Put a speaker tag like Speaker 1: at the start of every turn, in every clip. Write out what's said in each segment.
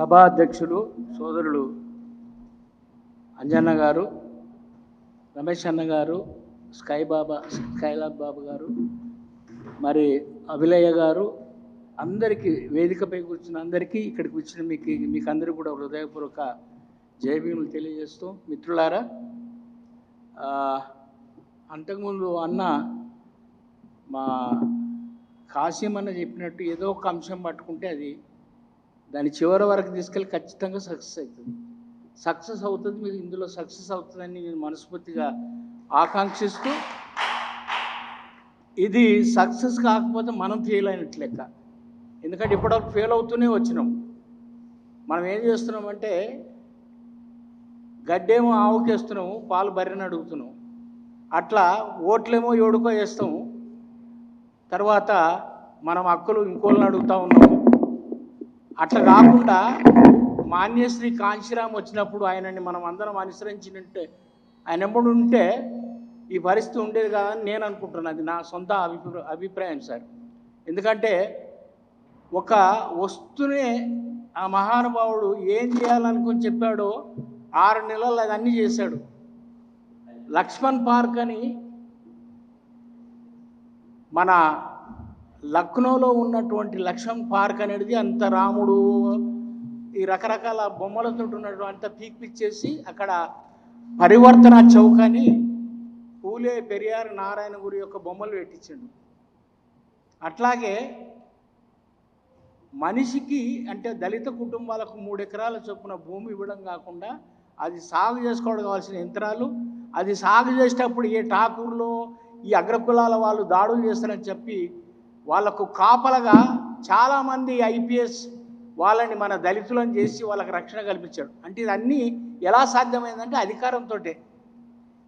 Speaker 1: సభాధ్యక్షులు సోదరులు అంజన్న గారు రమేష్ అన్న గారు స్కై బాబా స్కైలాబ్ బాబు గారు మరి అభిలయ్య గారు అందరికీ వేదికపై కూర్చున్న అందరికీ ఇక్కడికి వచ్చిన మీకు మీకు అందరికీ కూడా హృదయపూర్వక జయభీములు తెలియజేస్తూ మిత్రులారా అంతకుముందు అన్న మా కాశీం అన్న చెప్పినట్టు ఏదో ఒక అంశం పట్టుకుంటే అది దాని చివరి వరకు తీసుకెళ్ళి ఖచ్చితంగా సక్సెస్ అవుతుంది. సక్సెస్ అవుతుంది మీరు ఇందులో సక్సెస్ అవుతుందని నేను మనస్ఫూర్తిగా ఆకాంక్షిస్తూ ఇది సక్సెస్ కాకపోతే మనం ఫెయిల్ అయినట్టు లెక్క. ఎందుకంటే ఇప్పటివరకు ఫెయిల్ అవుతూనే వచ్చినాం. మనం ఏం చేస్తున్నామంటే గడ్డేమో ఆవుకేస్తున్నాము పాలు బర్రెని అడుగుతున్నాం అట్లా ఓట్లేమో ఏడుకో వేస్తాము. తర్వాత మనం హక్కులు ఇంకోళ్ళని అడుగుతూ ఉన్నాము. అట్లా కాకుండా మాన్యశ్రీ కాంశీరామ్ వచ్చినప్పుడు ఆయనని మనం అందరం అనుసరించినట్టే ఆయన ఎప్పుడు ఉంటే ఈ పరిస్థితి ఉండేది కాదని నేను అనుకుంటున్నాను. అది నా సొంత అభిప్రాయం అభిప్రాయం సార్. ఎందుకంటే ఒక వస్తునే ఆ మహానుభావుడు ఏం చేయాలనుకుని చెప్పాడో ఆరు నెలలు అది అన్నీ చేశాడు. లక్ష్మణ్ పార్క్ అని మన లక్నోలో ఉన్నటువంటి లక్ష్మణ్ పార్క్ అనేది అంత రాముడు ఈ రకరకాల బొమ్మలతో ఉన్నటువంటి అంత పీక్పిచ్చేసి అక్కడ పరివర్తన చౌక్ అని పూలే పెరియార్ నారాయణ గురి యొక్క బొమ్మలు పెట్టించండు. అట్లాగే మనిషికి అంటే దళిత కుటుంబాలకు మూడు ఎకరాల చొప్పున భూమి ఇవ్వడం కాకుండా అది సాగు చేసుకోవడం కావాల్సిన యంత్రాలు అది సాగు చేసేటప్పుడు ఏ ఠాకూర్లో ఈ అగ్రకులాల వాళ్ళు దాడులు చేస్తారని చెప్పి వాళ్ళకు కాపలగా చాలామంది ఐపీఎస్ వాళ్ళని మన దళితులను చేసి వాళ్ళకి రక్షణ కల్పించాడు. అంటే ఇదన్నీ ఎలా సాధ్యమైందంటే అధికారంతో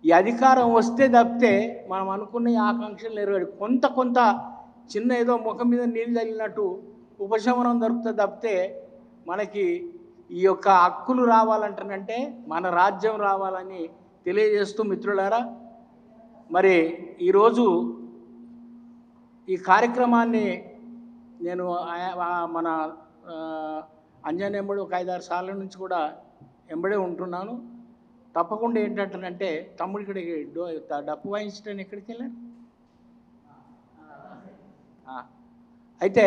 Speaker 1: ఈ అధికారం వస్తే తప్పితే మనం అనుకున్న ఈ ఆకాంక్షలు నెరవేరు. కొంత కొంత చిన్న ఏదో ముఖం మీద నీళ్ళు తగిలినట్టు ఉపశమనం దొరుకుతుంది తప్పితే మనకి ఈ యొక్క హక్కులు రావాలంటేనంటే మన రాజ్యం రావాలని తెలియజేస్తూ మిత్రులారా మరి ఈరోజు ఈ కార్యక్రమాన్ని నేను మన అంజన్ ఎంబడి ఒక ఐదారు సార్ల నుంచి కూడా ఎంబడే ఉంటున్నాను. తప్పకుండా ఏంటంటానంటే తమ్ముడు ఇక్కడికి డో డప్పు వాయించడానికి ఎక్కడికి వెళ్ళారు? అయితే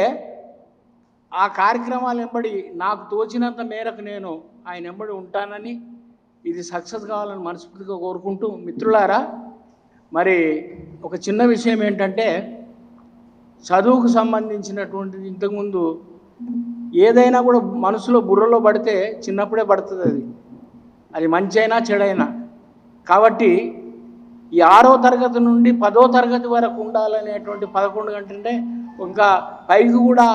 Speaker 1: ఆ కార్యక్రమాలు ఎంబడి నాకు తోచినంత మేరకు నేను ఆయన ఎంబడి ఉంటానని ఇది సక్సెస్ కావాలని మనస్ఫూర్తిగా కోరుకుంటూ మిత్రులారా మరి ఒక చిన్న విషయం ఏంటంటే చదువుకు సంబంధించినటువంటిది ఇంతకుముందు ఏదైనా కూడా మనసులో బుర్రలో పడితే చిన్నప్పుడే పడుతుంది అది. అది మంచి అయినా చెడైనా. కాబట్టి ఈ ఆరో తరగతి నుండి పదో తరగతి వరకు ఉండాలనేటువంటి పదకొండు గంటంటే ఇంకా పైకి కూడా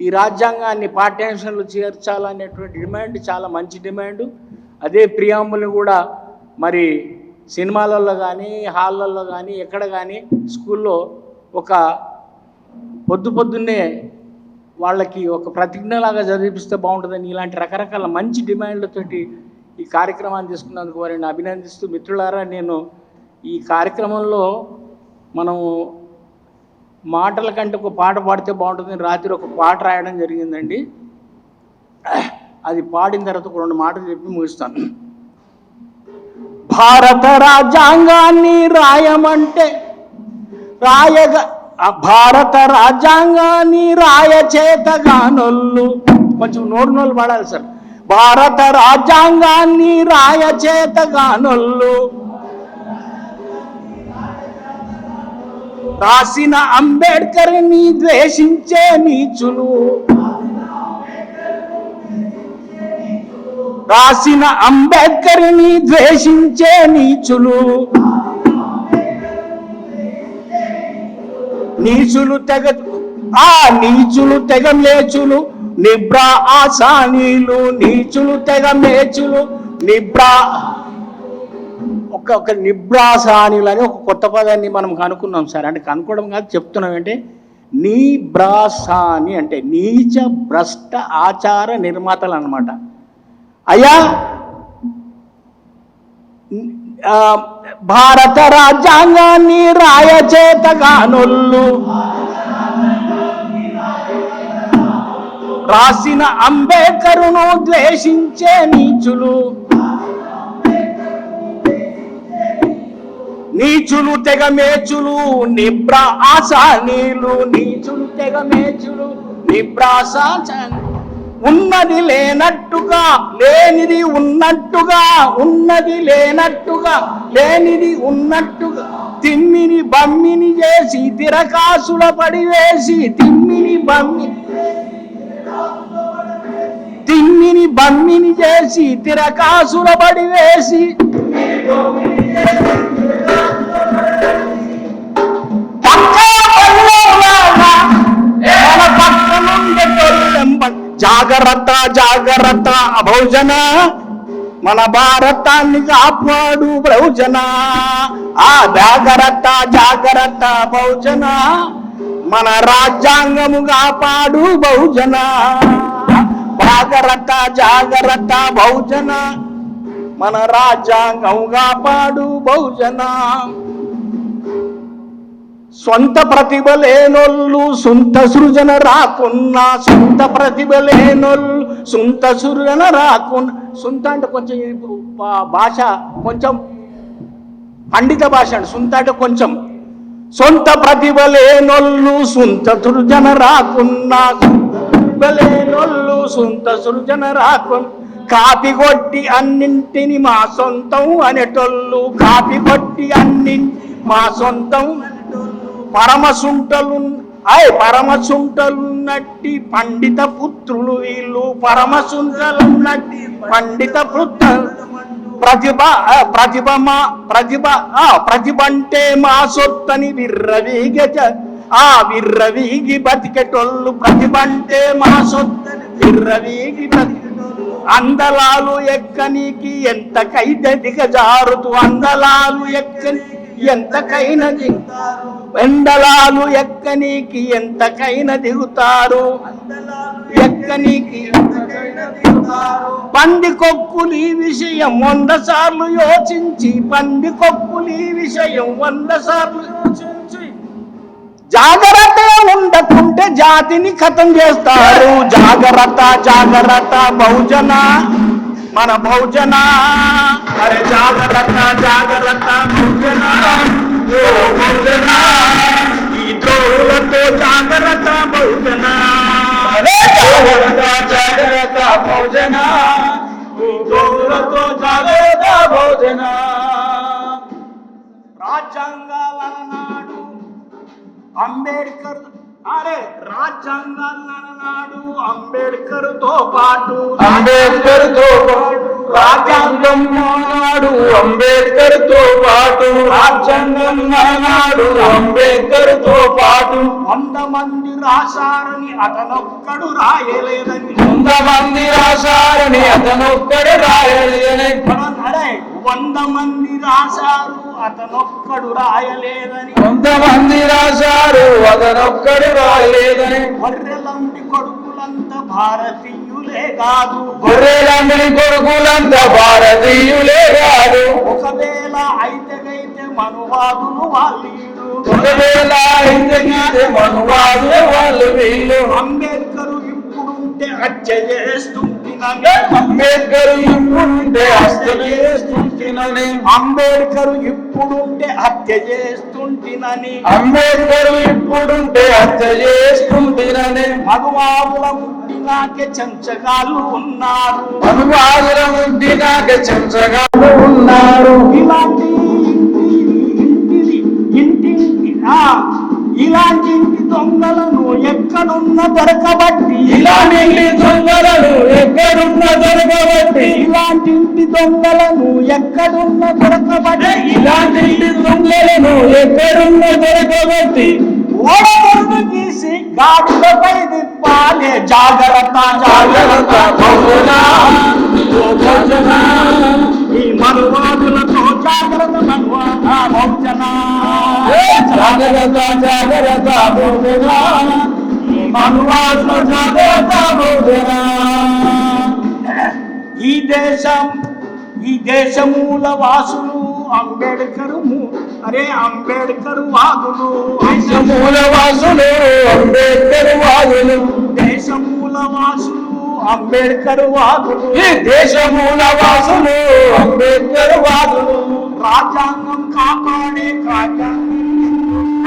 Speaker 1: ఈ రాజ్యాంగాన్ని పాఠ్యాంశంలో చేర్చాలనేటువంటి డిమాండ్ చాలా మంచి డిమాండ్. అదే ప్రియాంబుల్ని కూడా మరి సినిమాలలో కానీ హాళ్ళల్లో కానీ ఎక్కడ కానీ స్కూల్లో ఒక పొద్దు పొద్దున్నే వాళ్ళకి ఒక ప్రతిజ్ఞలాగా చదివిపిస్తే బాగుంటుందని ఇలాంటి రకరకాల మంచి డిమాండ్లతోటి ఈ కార్యక్రమాన్ని తీసుకున్నందుకు వారిని అభినందిస్తూ మిత్రులారా నేను ఈ కార్యక్రమంలో మనము మాటల కంటే ఒక పాట పాడితే బాగుంటుందని రాత్రి ఒక పాట రాయడం జరిగిందండి. అది పాడిన తర్వాత ఒక రెండు మాటలు చెప్పి ముగిస్తాను. భారత రాజ్యాంగాన్ని రాయమంటే రాయగా భారత రాజ్యాంగాన్ని రాయచేత చేతగానొల్లు కొంచెం నోరు నోళ్ళు పడాలి సార్. భారత రాజ్యాంగాన్ని రాయచేత చేతగానొల్లు రాసిన అంబేద్కర్ని ద్వేషించే నీచులు. రాసిన అంబేద్కర్ని ద్వేషించే నీచులు. నీచులు తెగ ఆ నీచులు తెగ మేచులు నిబ్రా ఆసానీలు నీచులు తెగ మేచులు నిబ్రా ఒక ఒక నిబ్రాసానీలు అని ఒక కొత్త పదాన్ని మనం కనుక్కున్నాం సార్. అంటే కనుక్కోవడం కాదు చెప్తున్నాం అంటే నీబ్రాసాని అంటే నీచ భ్రష్ట ఆచార నిర్మాతలు అన్నమాట. అయ్యా భారత రాజ్యాంగాన్ని రాయచేతగానొల్లు. రాసిన అంబేద్కరును ద్వేషించే నీచులు. నీచులు తెగ మేచులు నిబ్రా ఆశానీలు నీచులు తెగ మేచులు నిబ్రాస ఉన్నది లేనట్టుగా లేనిది ఉన్నట్టుగా ఉన్నది లేనట్టుగా లేనిది ఉన్నట్టుగా తిమ్మిని బమ్మిని చేసి తిరకాసుల పడివేసి తిమ్మిని బమ్మి తిమ్మిని బమ్మిని చేసి తిరకాసుల పడివేసి జాగ్రత్త జాగ్రత్త బహుజన మన భారతాన్ని కాపాడు బహుజన ఆ జాగ్రత్త జాగ్రత్త బహుజన మన రాజ్యాంగము కాపాడు బహుజన జాగ్రత్త జాగ్రత్త బహుజన మన రాజ్యాంగం కాపాడు బహుజన సొంత ప్రతిభ లేనోళ్ళు సొంత సృజన రాకున్నా సొంత ప్రతిభ లేనోళ్ళు సొంత సృజన రాకున్నా. సొంత అంటే కొంచెం ఈ భాష కొంచెం పండిత భాష అండి. సొంత అంటే కొంచెం. సొంత ప్రతిభ లేనోళ్ళు సొంత సృజన రాకున్నా ప్రతిభ లేనోళ్ళు సొంత సృజన రాకున్నా. కాపి కొట్టి అన్నింటిని మా సొంతం అనేటోళ్ళు కాపి కొట్టి అన్నింటి మా సొంతం పరమసుంటలు అయ్ పరమసుంటలున్నట్టి పండిత పుత్రులు వీళ్ళు. పరమసుంటలున్నట్టి పండిత పుత్రులు ప్రతిభ ఆ, ప్రతిభ మా ప్రతిభ ఆ ప్రతిభ అంటే మా సొత్తని విర్రవీగ ఆ విర్రవీగి బతికెటోళ్ళు ప్రతిభ అంటే మా సొత్తని విర్రవీగి అందలాలు ఎక్కనికి ఎంతకైతే దిగజారుతూ అందలాలు ఎక్కని ఎంతకైనా దిగుతారు. ఎండలాలు ఎక్కనీకి ఎంతకైనా దిగుతారు. ఎక్కనీకి పందికొక్కులు ఈ విషయం వంద సార్లు యోచించి పందికొక్కులు ఈ విషయం వంద సార్లు యోచించి. జాగ్రత్తగా ఉండకుంటే జాతిని ఖతం చేస్తారు. జాగ్రత్త జాగ్రత్త బహుజన మన బహుజన. అరే జాగ్రత్త జాగ్రత్త బహుజన. అంబేద్కర్ అరే రాజ్యాంగాల నాడు అంబేద్కర్తో పాటు
Speaker 2: అంబేద్కర్తో పాటు రాజ్యాంగం నాడు అంబేద్కర్తో పాటు రాజ్యాంగం నాడు అంబేద్కర్తో పాటు
Speaker 1: వంద మంది రాశారని అతనొక్కడు రాయలేదని.
Speaker 2: కొంతమంది రాశారని అతనొక్కడు రాయలేదని.
Speaker 1: అరే వంద మంది రాశారు అతనొక్కడు రాయలేదని.
Speaker 2: కొంతమంది రాశారు అతనొక్కడు రాయలేదని.
Speaker 1: గొర్రెలంటి కొడుకులంతా భారతీయులే కాదు.
Speaker 2: గొర్రెలందరి కొడుకులంతా భారతీయులే కాదు.
Speaker 1: ఒకవేళ అయితేగైతే మనువాదులు వాళ్ళు
Speaker 2: ఒకవేళ ఇంతకీతే మనువాదులు వాళ్ళు వీళ్ళు.
Speaker 1: అంబేద్కర్ ఇప్పుడుంటే హత్య చేస్తుంటినని
Speaker 2: అంబేద్కర్ ఇప్పుడుంటే హస్తలు చేస్తుంటినని.
Speaker 1: అంబేద్కర్ ఇప్పుడుంటే హత్య చేస్తుంటినని.
Speaker 2: అంబేద్కర్ ఇప్పుడుంటే హత్య చేస్తుంటినని.
Speaker 1: మగవాదుల ముట్టినాకే చెంచగాళ్ళు ఉన్నారు.
Speaker 2: అనువాదుల ఉండి నాకు చెంచగా ఉన్నారు.
Speaker 1: ఇలాంటి దొంగలను ఎక్కడున్న దొరకబట్టి
Speaker 2: ఇలాంటి దొంగలను ఎక్కడున్న దొరకబట్టి
Speaker 1: ఇలాంటి ఇంటి దొంగలను ఎక్కడున్న దొరకబట్టి
Speaker 2: ఇలాంటి దొంగలను ఎక్కడున్న దొరకబట్టి
Speaker 1: ఓడగొండు గీసి గాడిలపై దిప్పాలే జాగ్రత్త జాగ్రత్త. ఈ మనువాదులతో జాగ్రత్త
Speaker 2: జాగ్రత్త జాగ్రత్త జాగ్రత్త.
Speaker 1: ఈ దేశం ఈ దేశమూల వాసులు అంబేడ్కర్ అరే అంబేడ్కర్ వాదులు.
Speaker 2: మూల వాసులు అంబేద్కర్ వాదులు.
Speaker 1: దేశమూల దేశమూల వాసులు అంబేద్కర్ వాదులు.
Speaker 2: దేశమూల వాసులు అంబేద్కర్ వాదులు.
Speaker 1: రాజ్యాంగం కాపాడే కార్యం.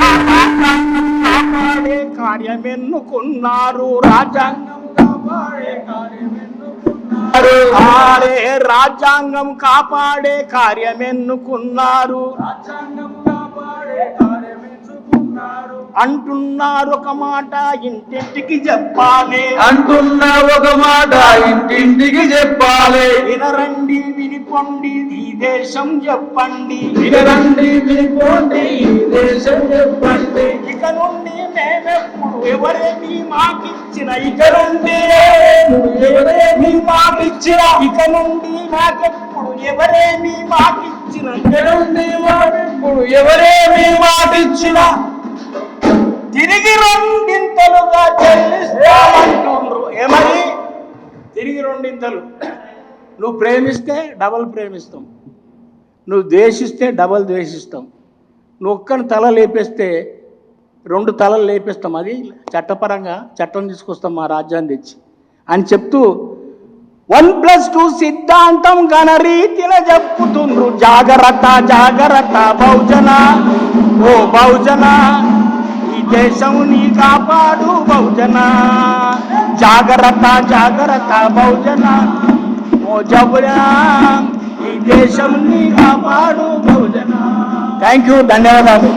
Speaker 1: ఆ రాజ్యాంగం కాపాడే కార్యమెన్నుకున్నారు. రాజ్యాంగం కాపాడే కార్యమెన్నుకున్నారు. ఆరే రాజ్యాంగం కాపాడే కార్యమెన్నుకున్నారు. రాజ్యాంగం కాపాడే కార్యమెన్నుకున్నారు. అంటున్నారు ఒక మాట ఇంటింటికి చెప్పాలి.
Speaker 2: అంటున్న ఒక మాట ఇంటింటికి చెప్పాలి.
Speaker 1: వినరండి వినిపోండి దేశం చెప్పండి.
Speaker 2: వినరండి వినిపోండి దేశం చెప్పండి.
Speaker 1: ఇక నుండి మేమెప్పుడు ఎవరేమి మాకిచ్చిన ఇక నుండి
Speaker 2: ఎవరేమి మాకిచ్చిన
Speaker 1: ఇక నుండి మాకెప్పుడు ఎవరేమి మాకిచ్చిన
Speaker 2: ఎక్కడుంది వాడెప్పుడు ఎవరేమి మాటిచ్చిన
Speaker 1: తిరిగి రెండింతలుగా చెల్లిస్తామంటుండ్రు. ఏమని తిరిగి రెండింతలు. నువ్వు ప్రేమిస్తే డబల్ ప్రేమిస్తాం. నువ్వు ద్వేషిస్తే డబల్ ద్వేషిస్తాం. నువ్వు ఒక్కని తల లేపేస్తే రెండు తలలు లేపేస్తాం. అది చట్టపరంగా చట్టం తీసుకొస్తాం మా రాజ్యాన్ని తెచ్చి. అని చెప్తూ వన్ ప్లస్ టూ సిద్ధాంతం ఘనరీతిన చెప్పుతుండ్రు. జాగ్రత్త జాగ్రత్త బహుజన ఓ బహుజన ఈ దేశం నీ కాపాడు బహుజన. జాగ్రత్త జాగ్రత్త బహుజన ఓ జబురా. ఈ దేశం కాపాడు థ్యాంక్ యూ ధన్యవాదాలు.